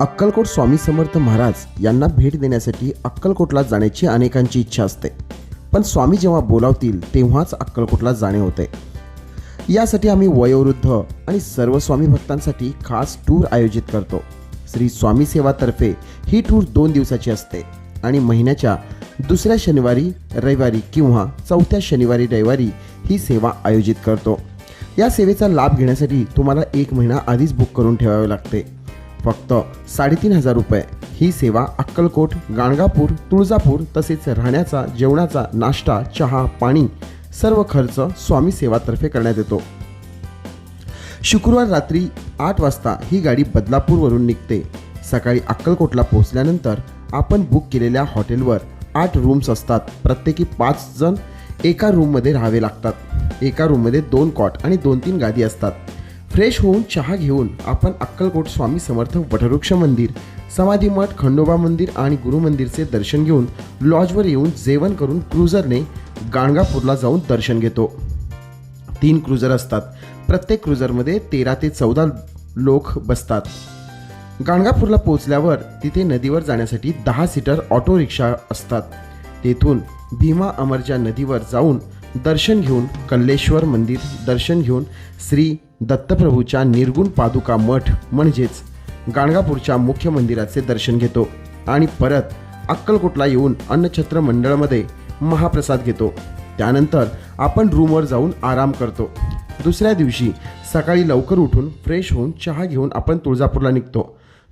अक्कलकोट स्वामी समर्थ महाराज यांना भेट देण्यासाठी अक्कलकोटला जाण्याची अनेकांची इच्छा असते. पण स्वामी जेव्हा बोलावतील तेव्हाच अक्कलकोटला जाणे होते. यासाठी आम्ही वयोवृद्ध आणि सर्व स्वामी भक्तांसाठी खास टूर आयोजित करतो. श्री स्वामी सेवातर्फे ही टूर दोन दिवसाची असते आणि महिन्याच्या दुसऱ्या शनिवारी रविवारी किंवा चौथ्या शनिवारी रविवारी ही सेवा आयोजित करतो. या सेवेचा लाभ घेण्यासाठी तुम्हाला एक महिना आधीच बुक करून ठेवावे लागते. फक्त साडेतीन हजार रुपये. ही सेवा अक्कलकोट गाणगापूर तुळजापूर तसेच राहण्याचा जेवणाचा नाश्ता चहा पाणी सर्व खर्च स्वामी सेवातर्फे करण्यात येतो. शुक्रवार रात्री आठ वाजता ही गाडी बदलापूरवरून निघते. सकाळी अक्कलकोटला पोहोचल्यानंतर आपण बुक केलेल्या हॉटेलवर आठ रूम्स असतात. प्रत्येकी पाच जण एका रूममध्ये राहावे लागतात. एका रूममध्ये दोन कॉट आणि दोन तीन गादी असतात. फ्रेश होऊन चहा घेऊन आपण अक्कलकोट स्वामी समर्थ वटवृक्ष मंदिर समाधी मठ खंडोबा मंदिर आणि गुरु मंदिरचे दर्शन घेऊन लॉजवर येऊन जेवण करून क्रुझरने गाणगापूरला जाऊन दर्शन घेतो. तीन क्रुझर असतात. प्रत्येक क्रुझरमध्ये तेरा ते चौदा लोक बसतात. गाणगापूरला पोहोचल्यावर तिथे नदीवर जाण्यासाठी दहा सीटर ऑटो रिक्षा असतात. तेथून भीमा अमरच्या नदीवर जाऊन दर्शन घेऊन कल्लेश्वर मंदिर दर्शन घेऊन श्री दत्तप्रभूच्या निर्गुण पादुका मठ म्हणजेच गाणगापूरच्या मुख्य मंदिराचे दर्शन घेतो आणि परत अक्कलकोटला येऊन अन्नछत्र मंडळामध्ये महाप्रसाद घेतो. त्यानंतर आपण रूमवर जाऊन आराम करतो. दुसऱ्या दिवशी सकाळी लवकर उठून फ्रेश होऊन चहा घेऊन आपण तुळजापूरला निघतो.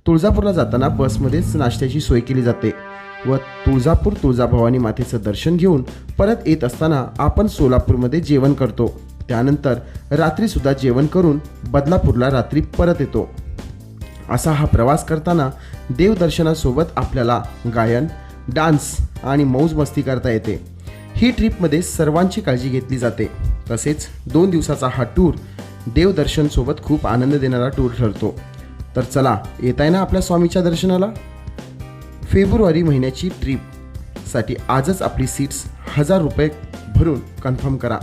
तुळजापूरला जाताना बसमध्येच नाश्त्याची सोय केली जाते व तुळजापूर तुळजाभवानी मातेचं दर्शन घेऊन परत येत असताना आपण सोलापूरमध्ये जेवण करतो. त्यानंतर रात्रीसुद्धा जेवण करून बदलापूरला रात्री परत येतो. असा हा प्रवास करताना देवदर्शनासोबत आपल्याला गायन डान्स आणि मौज मस्ती करता येते. ही ट्रिपमध्ये सर्वांची काळजी घेतली जाते. तसेच दोन दिवसाचा हा टूर देवदर्शनसोबत खूप आनंद देणारा टूर ठरतो. तर चला येत आहे ना आपल्या स्वामीच्या दर्शनाला? फेब्रुवारी महिन्याची ट्रिपसाठी आजच आपली सीट्स हजार रुपये भरून कन्फर्म करा.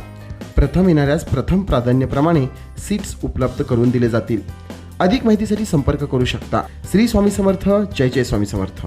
प्रथम येणाऱ्यास प्रथम प्राधान्यप्रमाणे सीट्स उपलब्ध करून दिले जातील. अधिक माहितीसाठी संपर्क करू शकता. श्री स्वामी समर्थ जय जय स्वामी समर्थ.